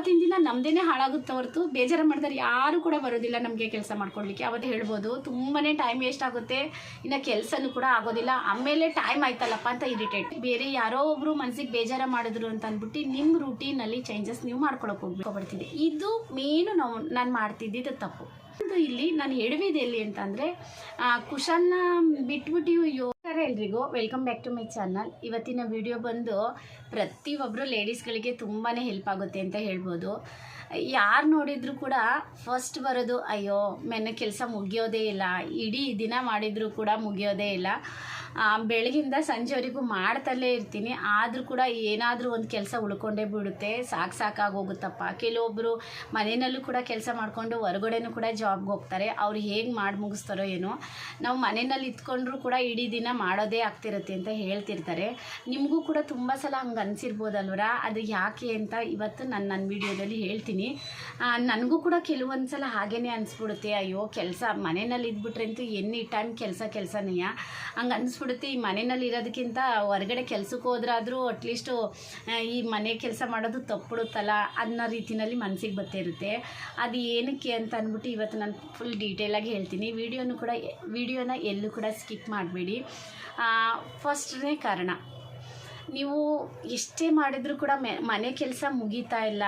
ಆವತ್ತಿನ ದಿನ ನಮ್ಮದೇನೆ ಹಾಳಾಗುತ್ತೆ ಹೊರತು. ಬೇಜಾರು ಮಾಡಿದ್ರೆ ಯಾರು ಕೂಡ ಬರೋದಿಲ್ಲ ನಮಗೆ ಕೆಲಸ ಮಾಡ್ಕೊಡ್ಲಿಕ್ಕೆ. ಅವತ್ತು ಹೇಳ್ಬೋದು ತುಂಬಾ ಟೈಮ್ ವೇಸ್ಟ್ ಆಗುತ್ತೆ. ಇನ್ನು ಕೆಲಸನೂ ಕೂಡ ಆಗೋದಿಲ್ಲ. ಆಮೇಲೆ ಟೈಮ್ ಆಯ್ತಲ್ಲಪ್ಪ ಅಂತ ಇರಿಟೇಟ್ ಬೇರೆ ಯಾರೋ ಒಬ್ರು ಮನ್ಸಿಗೆ ಬೇಜಾರ ಮಾಡಿದ್ರು ಅಂತ ಅಂದ್ಬಿಟ್ಟು ನಿಮ್ಮ ರೂಟೀನಲ್ಲಿ ಚೇಂಜಸ್ ನೀವು ಮಾಡ್ಕೊಳಕ್ಕೆ ಹೋಗ್ಬಿಡ್ತಿದ್ದೆ ಇದು ಮೇನು ನಾವು, ನಾನು ಮಾಡ್ತಿದ್ದಿದ್ದು ತಪ್ಪು. ಇಲ್ಲಿ ನಾನು ಎಡವಿದೆ ಎಲ್ಲಿ ಅಂತಂದರೆ ಕುಶಲ್ನ ಬಿಟ್ಬಿಟ್ಟು ಯೋಗಾರ ಎಲ್ರಿಗೂ welcome back to my channel. ಇವತ್ತಿನ ವಿಡಿಯೋ ಬಂದು ಪ್ರತಿಯೊಬ್ಬರು ಲೇಡೀಸ್ಗಳಿಗೆ ತುಂಬಾ ಹೆಲ್ಪ್ ಆಗುತ್ತೆ ಅಂತ ಹೇಳ್ಬೋದು. ಯಾರು ನೋಡಿದರೂ ಕೂಡ ಫಸ್ಟ್ ಬರೋದು, ಅಯ್ಯೋ, ಮೆನ್ನ ಕೆಲಸ ಮುಗಿಯೋದೇ ಇಲ್ಲ, ಇಡೀ ದಿನ ಮಾಡಿದರೂ ಕೂಡ ಮುಗಿಯೋದೇ ಇಲ್ಲ. ಬೆಳಗಿಂದ ಸಂಜೆವರೆಗೂ ಮಾಡ್ತಲೇ ಇರ್ತೀನಿ. ಆದರೂ ಕೂಡ ಏನಾದರೂ ಒಂದು ಕೆಲಸ ಉಳ್ಕೊಂಡೇ ಬಿಡುತ್ತೆ ಸಾಕು ಸಾಕಾಗೋಗುತ್ತಪ್ಪ. ಕೆಲವೊಬ್ಬರು ಮನೆಯಲ್ಲೂ ಕೂಡ ಕೆಲಸ ಮಾಡಿಕೊಂಡು ಹೊರಗಡೆನೂ ಕೂಡ ಜಾಬ್ಗೆ ಹೋಗ್ತಾರೆ. ಅವ್ರು ಹೇಗೆ ಮಾಡಿ ಮುಗಿಸ್ತಾರೋ ಏನೋ. ನಾವು ಮನೆಯಲ್ಲಿ ಇತ್ಕೊಂಡ್ರೂ ಕೂಡ ಇಡೀ ದಿನ ಮಾಡೋದೇ ಆಗ್ತಿರುತ್ತೆ ಅಂತ ಹೇಳ್ತಿರ್ತಾರೆ. ನಿಮಗೂ ಕೂಡ ತುಂಬ ಸಲ ಹಂಗೆ ಅನಿಸಿರ್ಬೋದಲ್ವರ? ಅದು ಯಾಕೆ ಅಂತ ಇವತ್ತು ನಾನು ನನ್ನ ವಿಡಿಯೋದಲ್ಲಿ ಹೇಳ್ತೀನಿ. ನನಗೂ ಕೂಡ ಕೆಲವೊಂದು ಸಲ ಹಾಗೇ ಅನಿಸ್ಬಿಡುತ್ತೆ. ಅಯ್ಯೋ, ಕೆಲಸ ಮನೆಯಲ್ಲಿ ಇದ್ಬಿಟ್ರಂತೂ ಎನಿ ಟೈಮ್ ಕೆಲಸ ಕೆಲಸನೇ ಹಂಗೆ ಅನಿಸ್ಬಿಡುತ್ತೆ ಈ ಮನೆಯಲ್ಲಿ ಇರೋದಕ್ಕಿಂತ ಹೊರಗಡೆ ಕೆಲಸಕ್ಕೆ ಹೋದ್ರಾದರೂ ಅಟ್ಲೀಸ್ಟು ಈ ಮನೆ ಕೆಲಸ ಮಾಡೋದು ತಪ್ಪಿಡುತ್ತಲ್ಲ ಅನ್ನೋ ರೀತಿಯಲ್ಲಿ ಮನಸ್ಸಿಗೆ ಬರ್ತಿರುತ್ತೆ ಅದು ಏನಕ್ಕೆ ಅಂತ ಅಂದ್ಬಿಟ್ಟು ಇವತ್ತು ನಾನು ಫುಲ್ ಡೀಟೇಲಾಗಿ ಹೇಳ್ತೀನಿ. ವಿಡಿಯೋನು ಕೂಡ, ವಿಡಿಯೋನ ಎಲ್ಲೂ ಕೂಡ ಸ್ಕಿಪ್ ಮಾಡಬೇಡಿ. ಫಸ್ಟ್ನೇ ಕಾರಣ, ನೀವು ಎಷ್ಟೇ ಮಾಡಿದರೂ ಕೂಡ ಮನೆ ಕೆಲಸ ಮುಗೀತಾ ಇಲ್ಲ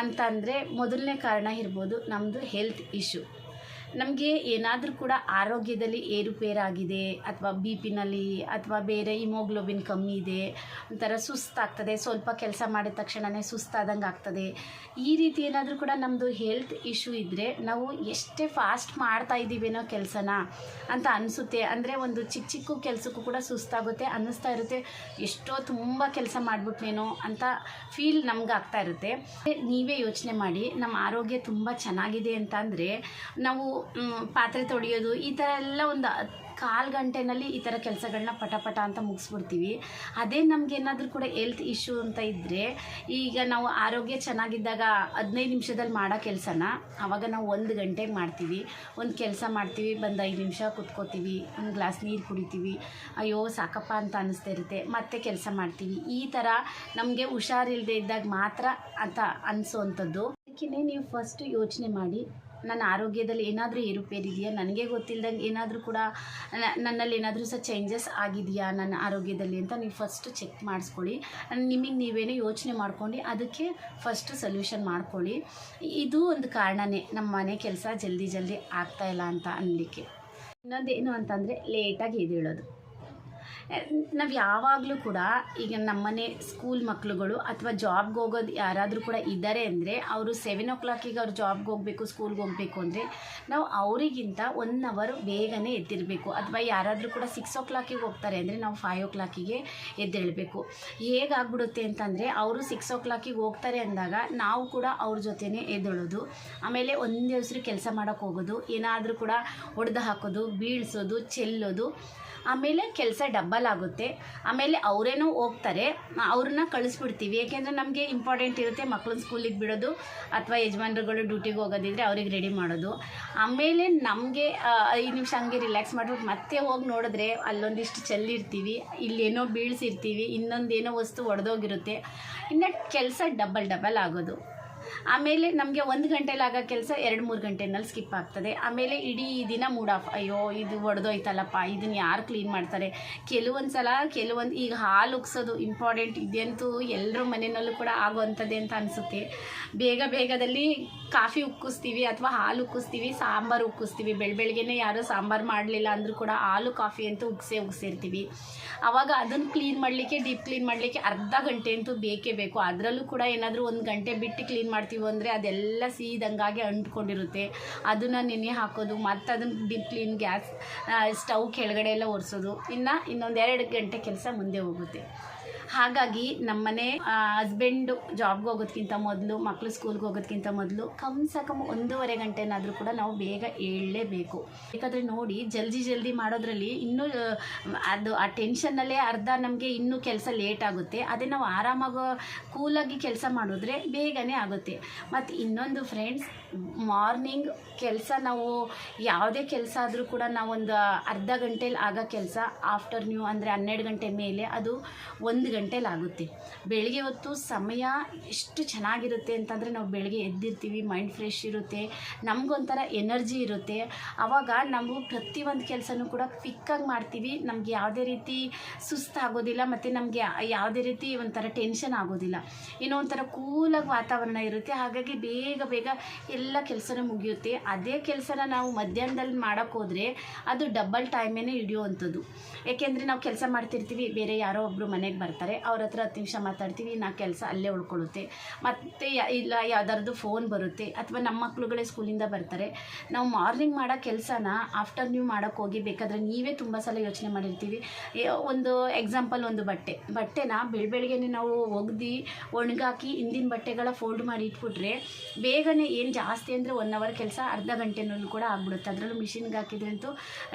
ಅಂತಂದರೆ ಮೊದಲನೇ ಕಾರಣ ಇರ್ಬೋದು ನಮ್ಮದು ಹೆಲ್ತ್ ಇಶ್ಯೂ ನಮಗೆ ಏನಾದರೂ ಕೂಡ ಆರೋಗ್ಯದಲ್ಲಿ ಏರುಪೇರಾಗಿದೆ ಅಥವಾ ಬಿ ಪಿನಲ್ಲಿ ಅಥವಾ ಬೇರೆ ಹಿಮೋಗ್ಲೋಬಿನ್ ಕಮ್ಮಿ ಇದೆ, ಒಂಥರ ಸುಸ್ತಾಗ್ತದೆ, ಸ್ವಲ್ಪ ಕೆಲಸ ಮಾಡಿದ ತಕ್ಷಣವೇ ಸುಸ್ತಾದಂಗೆ ಆಗ್ತದೆ. ಈ ರೀತಿ ಏನಾದರೂ ಕೂಡ ನಮ್ಮದು ಹೆಲ್ತ್ ಇಶ್ಯೂ ಇದ್ದರೆ ನಾವು ಎಷ್ಟೇ ಫಾಸ್ಟ್ ಮಾಡ್ತಾ ಇದ್ದೀವೇನೋ ಕೆಲಸನ ಅಂತ ಅನಿಸುತ್ತೆ. ಅಂದರೆ ಒಂದು ಚಿಕ್ಕ ಚಿಕ್ಕ ಕೆಲಸಕ್ಕೂ ಕೂಡ ಸುಸ್ತಾಗುತ್ತೆ, ಅನ್ನಿಸ್ತಾ ಇರುತ್ತೆ, ಎಷ್ಟೋ ತುಂಬ ಕೆಲಸ ಮಾಡಿಬಿಟ್ನೇನೋ ಅಂತ ಫೀಲ್ ನಮ್ಗೆ ಆಗ್ತಾ ಇರುತ್ತೆ. ನೀವೇ ಯೋಚನೆ ಮಾಡಿ, ನಮ್ಮ ಆರೋಗ್ಯ ತುಂಬ ಚೆನ್ನಾಗಿದೆ ಅಂತ ಅಂದರೆ ನಾವು ಪಾತ್ರೆ ತೊಳೆಯೋದು, ಈ ಥರ ಎಲ್ಲ ಒಂದು ಕಾಲು ಗಂಟೆನಲ್ಲಿ ಈ ಥರ ಕೆಲಸಗಳನ್ನ ಪಟ ಪಟ ಅಂತ ಮುಗಿಸ್ಬಿಡ್ತೀವಿ. ಅದೇ ನಮಗೇನಾದರೂ ಕೂಡ ಹೆಲ್ತ್ ಇಶ್ಯೂ ಅಂತ ಇದ್ದರೆ ಈಗ ನಾವು ಆರೋಗ್ಯ ಚೆನ್ನಾಗಿದ್ದಾಗ ಹದಿನೈದು ನಿಮಿಷದಲ್ಲಿ ಮಾಡೋ ಕೆಲಸನ ಆವಾಗ ನಾವು ಒಂದು ಗಂಟೆಗೆ ಮಾಡ್ತೀವಿ. ಒಂದು ಕೆಲಸ ಮಾಡ್ತೀವಿ, ಬಂದು ಐದು ನಿಮಿಷ ಕುತ್ಕೋತೀವಿ, ಒಂದು ಗ್ಲಾಸ್ ನೀರು ಕುಡಿತೀವಿ. ಅಯ್ಯೋ, ಸಾಕಪ್ಪ ಅಂತ ಅನ್ನಿಸ್ತಾ ಇರುತ್ತೆ. ಮತ್ತೆ ಕೆಲಸ ಮಾಡ್ತೀವಿ. ಈ ಥರ ನಮಗೆ ಹುಷಾರಿಲ್ಲದೆ ಇದ್ದಾಗ ಮಾತ್ರ ಅಂತ ಅನಿಸೋವಂಥದ್ದು ಅದಕ್ಕೆ ನೀವು ಫಸ್ಟ್ ಯೋಚನೆ ಮಾಡಿ ನನ್ನ ಆರೋಗ್ಯದಲ್ಲಿ ಏನಾದರೂ ಏರುಪೇರಿದೆಯಾ? ನನಗೆ ಗೊತ್ತಿಲ್ಲದಂಗೆ ಏನಾದರೂ ಕೂಡ ನನ್ನಲ್ಲಿ ಏನಾದರೂ ಸಹ ಚೇಂಜಸ್ ಆಗಿದೆಯಾ ನನ್ನ ಆರೋಗ್ಯದಲ್ಲಿ ಅಂತ ನೀವು ಫಸ್ಟ್ ಚೆಕ್ ಮಾಡಿಸ್ಕೊಳ್ಳಿ. ನಿಮಗೆ ನೀವೇನೋ ಯೋಚನೆ ಮಾಡ್ಕೊಂಡು ಅದಕ್ಕೆ ಫಸ್ಟ್ ಸೊಲ್ಯೂಷನ್ ಮಾಡ್ಕೊಳ್ಳಿ. ಇದು ಒಂದು ಕಾರಣನೇ ನಮ್ಮ ಮನೆ ಕೆಲಸ ಜಲ್ದಿ ಜಲ್ದಿ ಆಗ್ತಾಯಿಲ್ಲ ಅಂತ ಅನ್ನಲಿಕ್ಕೆ ಇನ್ನೊಂದೇನು ಅಂತಂದರೆ ಲೇಟಾಗಿ ಎದ್ದೇಳೋದು. ನಾವು ಯಾವಾಗಲೂ ಕೂಡ ಈಗ ನಮ್ಮನೆ ಸ್ಕೂಲ್ ಮಕ್ಕಳುಗಳು ಅಥವಾ ಜಾಬ್ಗೆ ಹೋಗೋದು ಯಾರಾದರೂ ಕೂಡ ಇದ್ದಾರೆ ಅಂದರೆ ಅವರು ಸೆವೆನ್ ಓ ಕ್ಲಾಕಿಗೆ ಅವ್ರು ಜಾಬ್ಗೆ ಹೋಗಬೇಕು ಸ್ಕೂಲ್ಗೆ ಹೋಗಬೇಕು ಅಂದರೆ ನಾವು ಅವರಿಗಿಂತ ಒನ್ ಅವರ್ ಬೇಗನೆ ಎದ್ದಿರಬೇಕು. ಅಥವಾ ಯಾರಾದರೂ ಕೂಡ ಸಿಕ್ಸ್ ಓ ಕ್ಲಾಕಿಗೆ ಹೋಗ್ತಾರೆ ಅಂದರೆ ನಾವು ಫೈವ್ ಓ ಕ್ಲಾಕಿಗೆ ಎದ್ದೇಳಬೇಕು. ಹೇಗಾಗ್ಬಿಡುತ್ತೆ ಅಂತಂದರೆ ಅವರು ಸಿಕ್ಸ್ ಓ ಕ್ಲಾಕಿಗೆ ಹೋಗ್ತಾರೆ ಅಂದಾಗ ನಾವು ಕೂಡ ಅವ್ರ ಜೊತೆನೇ ಎದ್ದೇಳೋದು. ಆಮೇಲೆ ಒಂದೇ ಹೆಸರು ಕೆಲಸ ಮಾಡೋಕ್ಕೆ ಹೋಗೋದು. ಏನಾದರೂ ಕೂಡ ಹೊಡೆದು ಹಾಕೋದು, ಬೀಳ್ಸೋದು, ಚೆಲ್ಲೋದು. ಆಮೇಲೆ ಕೆಲಸ ಡಬ್ಬಲ್ ಆಗುತ್ತೆ. ಆಮೇಲೆ ಅವರೇನೋ ಹೋಗ್ತಾರೆ, ಅವ್ರನ್ನ ಕಳಿಸ್ಬಿಡ್ತೀವಿ. ಏಕೆಂದರೆ ನಮಗೆ ಇಂಪಾರ್ಟೆಂಟ್ ಇರುತ್ತೆ ಮಕ್ಳನ್ನ ಸ್ಕೂಲಿಗೆ ಬಿಡೋದು ಅಥವಾ ಯಜಮಾನ್ರುಗಳು ಡ್ಯೂಟಿಗೆ ಹೋಗೋದಿದ್ರೆ ಅವ್ರಿಗೆ ರೆಡಿ ಮಾಡೋದು. ಆಮೇಲೆ ನಮಗೆ ಐದು ನಿಮಿಷ ಹಂಗೆ ರಿಲ್ಯಾಕ್ಸ್ ಮಾಡ್ಬಿಟ್ಟು ಮತ್ತೆ ಹೋಗಿ ನೋಡಿದ್ರೆ ಅಲ್ಲೊಂದಿಷ್ಟು ಚೆಲ್ಲಿರ್ತೀವಿ, ಇಲ್ಲೇನೋ ಬೀಳ್ಸಿರ್ತೀವಿ, ಇನ್ನೊಂದೇನೋ ವಸ್ತು ಒಡೆದೋಗಿರುತ್ತೆ. ಇನ್ನು ಕೆಲಸ ಡಬಲ್ ಡಬಲ್ ಆಗೋದು. ಆಮೇಲೆ ನಮಗೆ ಒಂದು ಗಂಟೆಲಿ ಆಗೋ ಕೆಲಸ ಎರಡು ಮೂರು ಗಂಟೆನಲ್ಲಿ ಸ್ಕಿಪ್ ಆಗ್ತದೆ. ಆಮೇಲೆ ಇಡೀ ದಿನ ಮೂಡ್ ಆಫ್. ಅಯ್ಯೋ, ಇದು ಒಡೆದೋಯ್ತಲ್ಲಪ್ಪ ಇದನ್ನು ಯಾರು ಕ್ಲೀನ್ ಮಾಡ್ತಾರೆ? ಕೆಲವೊಂದು ಸಲ ಕೆಲವೊಂದು ಈಗ ಹಾಲು ಉಗ್ಸೋದು ಇಂಪಾರ್ಟೆಂಟ್ ಇದಂತೂ ಎಲ್ಲರ ಮನೆಯಲ್ಲೂ ಕೂಡ ಆಗುವಂಥದ್ದೇ ಅಂತ ಅನಿಸುತ್ತೆ. ಬೇಗ ಬೇಗದಲ್ಲಿ ಕಾಫಿ ಉಕ್ಕಿಸ್ತೀವಿ ಅಥವಾ ಹಾಲು ಉಕ್ಕಿಸ್ತೀವಿ ಸಾಂಬಾರು ಉಕ್ಕಿಸ್ತೀವಿ ಬೆಳ ಬೆಳಗ್ಗೆನೇ ಯಾರೂ ಸಾಂಬಾರು ಮಾಡಲಿಲ್ಲ ಅಂದರೂ ಕೂಡ ಹಾಲು, ಕಾಫಿ ಅಂತೂ ಉಗ್ಸೇ ಉಗ್ಸಿರ್ತೀವಿ. ಆವಾಗ ಅದನ್ನು ಕ್ಲೀನ್ ಮಾಡಲಿಕ್ಕೆ, ಡೀಪ್ ಕ್ಲೀನ್ ಮಾಡಲಿಕ್ಕೆ ಅರ್ಧ ಗಂಟೆ ಅಂತೂ ಬೇಕೇ ಬೇಕು. ಅದರಲ್ಲೂ ಕೂಡ ಏನಾದರೂ ಒಂದು ಗಂಟೆ ಬಿಟ್ಟು ಕ್ಲೀನ್ ಮಾಡ್ತೀವಿ ಅಂದರೆ ಅದೆಲ್ಲ ಸೀದಂಗಾಗಿ ಅಂಟ್ಕೊಂಡಿರುತ್ತೆ. ಅದನ್ನು ನೆನೆ ಹಾಕೋದು, ಮತ್ತು ಅದನ್ನು ಡೀಪ್ ಕ್ಲೀನ್ ಗ್ಯಾಸ್ ಸ್ಟವ್ ಕೆಳಗಡೆ ಎಲ್ಲ ಒರೆಸೋದು. ಇನ್ನು ಇನ್ನೊಂದು ಎರಡು ಗಂಟೆ ಕೆಲಸ ಮುಂದೆ ಹೋಗುತ್ತೆ. ಹಾಗಾಗಿ ನಮ್ಮನೆ ಹಸ್ಬೆಂಡು ಜಾಬ್ಗೆ ಹೋಗೋದ್ಕಿಂತ ಮೊದಲು ಮಕ್ಕಳು ಸ್ಕೂಲ್ಗೆ ಹೋಗೋದ್ಕಿಂತ ಮೊದಲು ಕಮ್ ಸೆ ಕಮ್ ಒಂದೂವರೆ ಗಂಟೆನಾದರೂ ಕೂಡ ನಾವು ಬೇಗ ಏಳಲೇಬೇಕು. ಬೇಕಾದರೆ ನೋಡಿ ಜಲ್ದಿ ಜಲ್ದಿ ಮಾಡೋದ್ರಲ್ಲಿ ಇನ್ನೂ ಅದು ಆ ಟೆನ್ಷನ್ನಲ್ಲೇ ಅರ್ಧ ನಮಗೆ ಇನ್ನೂ ಕೆಲಸ ಲೇಟ್ ಆಗುತ್ತೆ. ಅದೇ ನಾವು ಆರಾಮಾಗೋ ಕೂಲಾಗಿ ಕೆಲಸ ಮಾಡಿದ್ರೆ ಬೇಗನೆ ಆಗುತ್ತೆ. ಮತ್ತು ಇನ್ನೊಂದು ಫ್ರೆಂಡ್ಸ್ ಮಾರ್ನಿಂಗ್ ಕೆಲಸ ನಾವು ಯಾವುದೇ ಕೆಲಸ ಆದರೂ ಕೂಡ ನಾವೊಂದು ಅರ್ಧ ಗಂಟೆಲಿ ಆಗೋ ಕೆಲಸ ಆಫ್ಟರ್ನ್ಯೂ ಅಂದರೆ ಹನ್ನೆರಡು ಗಂಟೆ ಮೇಲೆ ಅದು ಒಂದು ಗಂಟೆಲಿ ಆಗುತ್ತೆ ಬೆಳಿಗ್ಗೆ ಹೊತ್ತು ಸಮಯ ಎಷ್ಟು ಚೆನ್ನಾಗಿರುತ್ತೆ ಅಂತಂದರೆ ನಾವು ಬೆಳಗ್ಗೆ ಎದ್ದಿರ್ತೀವಿ ಮೈಂಡ್ ಫ್ರೆಶ್ ಇರುತ್ತೆ, ನಮಗೊಂಥರ ಎನರ್ಜಿ ಇರುತ್ತೆ. ಆವಾಗ ನಾವು ಪ್ರತಿಯೊಂದು ಕೆಲಸನೂ ಕೂಡ ಕ್ವಿಕ್ಕಾಗಿ ಮಾಡ್ತೀವಿ. ನಮಗೆ ಯಾವುದೇ ರೀತಿ ಸುಸ್ತಾಗೋದಿಲ್ಲ ಮತ್ತು ನಮಗೆ ಯಾವುದೇ ರೀತಿ ಒಂಥರ ಟೆನ್ಷನ್ ಆಗೋದಿಲ್ಲ. ಏನೋ ಒಂಥರ ಕೂಲಾಗಿ ವಾತಾವರಣ ಇರುತ್ತೆ. ಹಾಗಾಗಿ ಬೇಗ ಬೇಗ ಎಲ್ಲ ಕೆಲಸನೂ ಮುಗಿಯುತ್ತೆ. ಅದೇ ಕೆಲಸನ ನಾವು ಮಧ್ಯಾಹ್ನದಲ್ಲಿ ಮಾಡೋಕ್ಕೆ ಹೋದರೆ ಅದು ಡಬಲ್ ಟೈಮೇನೆ ಹಿಡಿಯುವಂಥದ್ದು. ಏಕೆಂದರೆ ನಾವು ಕೆಲಸ ಮಾಡ್ತಿರ್ತೀವಿ, ಬೇರೆ ಯಾರೋ ಒಬ್ಬರು ಮನೆಗೆ ಬರ್ತಾರೆ. ಅವ್ರ ಹತ್ರ ಹತ್ತು ನಿಮಿಷ ಮಾತಾಡ್ತೀವಿ, ನಾ ಕೆಲಸ ಅಲ್ಲೇ ಉಳ್ಕೊಳ್ಳುತ್ತೆ. ಮತ್ತು ಇಲ್ಲ, ಯಾವ್ದಾರ್ದು ಫೋನ್ ಬರುತ್ತೆ, ಅಥವಾ ನಮ್ಮ ಮಕ್ಕಳುಗಳೇ ಸ್ಕೂಲಿಂದ ಬರ್ತಾರೆ. ನಾವು ಮಾರ್ನಿಂಗ್ ಮಾಡೋ ಕೆಲಸನ ಆಫ್ಟರ್ನೂನ್ ಮಾಡೋಕ್ಕೆ ಹೋಗಿ ಬೇಕಾದರೆ ನೀವೇ ತುಂಬ ಸಲ ಯೋಚನೆ ಮಾಡಿರ್ತೀವಿ. ಒಂದು ಎಕ್ಸಾಂಪಲ್ ಒಂದು ಬಟ್ಟೆ. ಬಟ್ಟೆನ ಬೆಳ ಬೆಳಗ್ಗೆನೆ ನಾವು ಒಗ್ದು, ಒಣಗಾಕಿ, ಹಿಂದಿನ ಬಟ್ಟೆಗಳ ಫೋಲ್ಡ್ ಮಾಡಿ ಇಟ್ಬಿಟ್ರೆ ಬೇಗನೆ ಏನು ಜಾಸ್ತಿ ಅಂದರೆ ಒನ್ ಅವರ್ ಕೆಲಸ ಅರ್ಧ ಗಂಟೆನಲ್ಲೂ ಕೂಡ ಆಗ್ಬಿಡುತ್ತೆ. ಅದರಲ್ಲೂ ಮಿಷಿನ್ಗೆ ಹಾಕಿದ್ರೆ ಅಂತೂ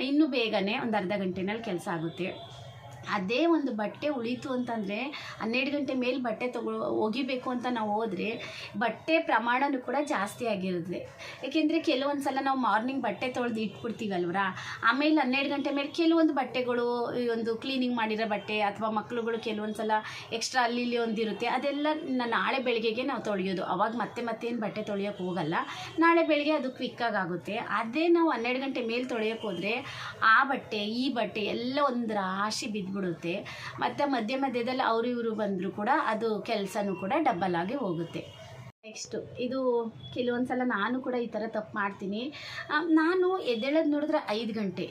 ಇನ್ನೂ ಬೇಗನೆ ಒಂದು ಅರ್ಧ ಗಂಟೆನಲ್ಲಿ ಕೆಲಸ ಆಗುತ್ತೆ. ಅದೇ ಒಂದು ಬಟ್ಟೆ ಉಳೀತು ಅಂತಂದರೆ ಹನ್ನೆರಡು ಗಂಟೆ ಮೇಲೆ ಬಟ್ಟೆ ತಗೋ, ಒಗಿಬೇಕು ಅಂತ ನಾವು ಹೋದರೆ ಬಟ್ಟೆ ಪ್ರಮಾಣನೂ ಕೂಡ ಜಾಸ್ತಿ ಆಗಿರುತ್ತೆ. ಏಕೆಂದರೆ ಕೆಲವೊಂದು ಸಲ ನಾವು ಮಾರ್ನಿಂಗ್ ಬಟ್ಟೆ ತೊಳೆದು ಇಟ್ಬಿಡ್ತೀವಲ್ವರ? ಆಮೇಲೆ ಹನ್ನೆರಡು ಗಂಟೆ ಮೇಲೆ ಕೆಲವೊಂದು ಬಟ್ಟೆಗಳು ಈ ಒಂದು ಕ್ಲೀನಿಂಗ್ ಮಾಡಿರೋ ಬಟ್ಟೆ ಅಥವಾ ಮಕ್ಕಳುಗಳು ಕೆಲವೊಂದು ಸಲ ಎಕ್ಸ್ಟ್ರಾ ಅಲ್ಲಿ ಇಲ್ಲಿ ಒಂದಿರುತ್ತೆ, ಅದೆಲ್ಲ ನಾಳೆ ಬೆಳಗ್ಗೆಗೆ ನಾವು ತೊಳೆಯೋದು. ಅವಾಗ ಮತ್ತೆ ಮತ್ತೇನು ಬಟ್ಟೆ ತೊಳೆಯೋಕ್ಕೆ ಹೋಗಲ್ಲ. ನಾಳೆ ಬೆಳಗ್ಗೆ ಅದು ಕ್ವಿಕ್ಕಾಗಿ ಆಗುತ್ತೆ. ಅದೇ ನಾವು ಹನ್ನೆರಡು ಗಂಟೆ ಮೇಲೆ ತೊಳೆಯೋಕ್ಕೆ ಹೋದರೆ ಆ ಬಟ್ಟೆ, ಈ ಬಟ್ಟೆ ಎಲ್ಲ ಒಂದು ರಾಶಿ ಬಿದ್ದುಬಿಡುತ್ತೆ ಮತ್ತು ಮಧ್ಯ ಮಧ್ಯದಲ್ಲಿ ಅವರು ಇವರು ಬಂದರೂ ಕೂಡ ಅದು ಕೆಲಸನೂ ಕೂಡ ಡಬ್ಬಲ್ ಆಗಿ ಹೋಗುತ್ತೆ. ನೆಕ್ಸ್ಟು ಇದು ಕೆಲವೊಂದು ಸಲ ನಾನು ಕೂಡ ಈ ಥರ ತಪ್ಪು ಮಾಡ್ತೀನಿ. ನಾನು ಎದ್ದೇಳೋದು ನೋಡಿದ್ರೆ ಐದು ಗಂಟೆ.